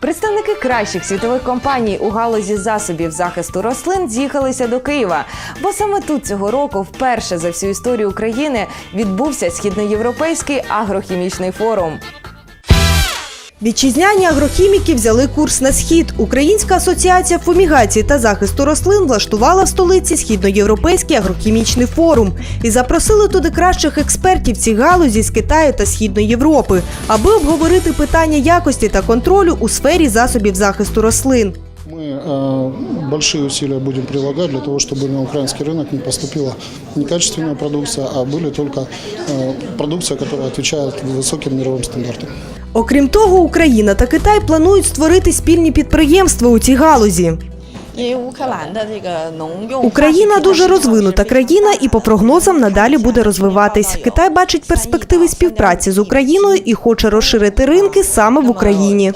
Представники кращих світових компаній у галузі засобів захисту рослин з'їхалися до Києва, бо саме тут цього року вперше за всю історію України відбувся східноєвропейський агрохімічний форум. Вітчизняні агрохіміки взяли курс на схід. Українська асоціація фумігації та захисту рослин влаштувала в столиці східноєвропейський агрохімічний форум і запросили туди кращих експертів цій галузі з Китаю та Східної Європи, аби обговорити питання якості та контролю у сфері засобів захисту рослин. Мы э, большие усилия будем прилагать для того, чтобы на украинский рынок не поступила некачественная продукция, а были только э, продукция, которая отвечает высоким мировым стандартам. Окрім того, Україна та Китай планують створити спільні підприємства у цій галузі. Україна дуже розвинута країна, і по прогнозам надалі буде розвиватись. Китай бачить перспективи співпраці з Україною і хоче розширити ринки саме в Україні.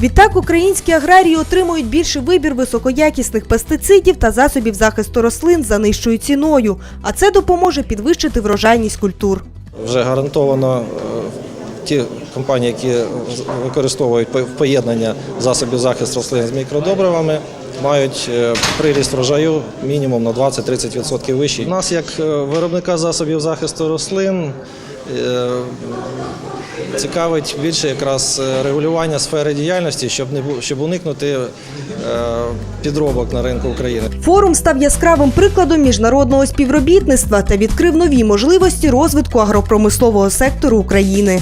Відтак українські аграрії отримують більший вибір високоякісних пестицидів та засобів захисту рослин за нижчою ціною, а це допоможе підвищити врожайність культур. Вже гарантовано е, ті компанії, які використовують поєднання засобів захисту рослин з мікродобривами, мають е, приріст врожаю мінімум на 20-30% вищий. У нас, як е, виробника засобів захисту рослин, цікавить більше якраз е, регулювання сфери діяльності, щоб не щоб уникнути е, підробок на ринку України. Форум став яскравим прикладом міжнародного співробітництва та відкрив нові можливості розвитку агропромислового сектору України.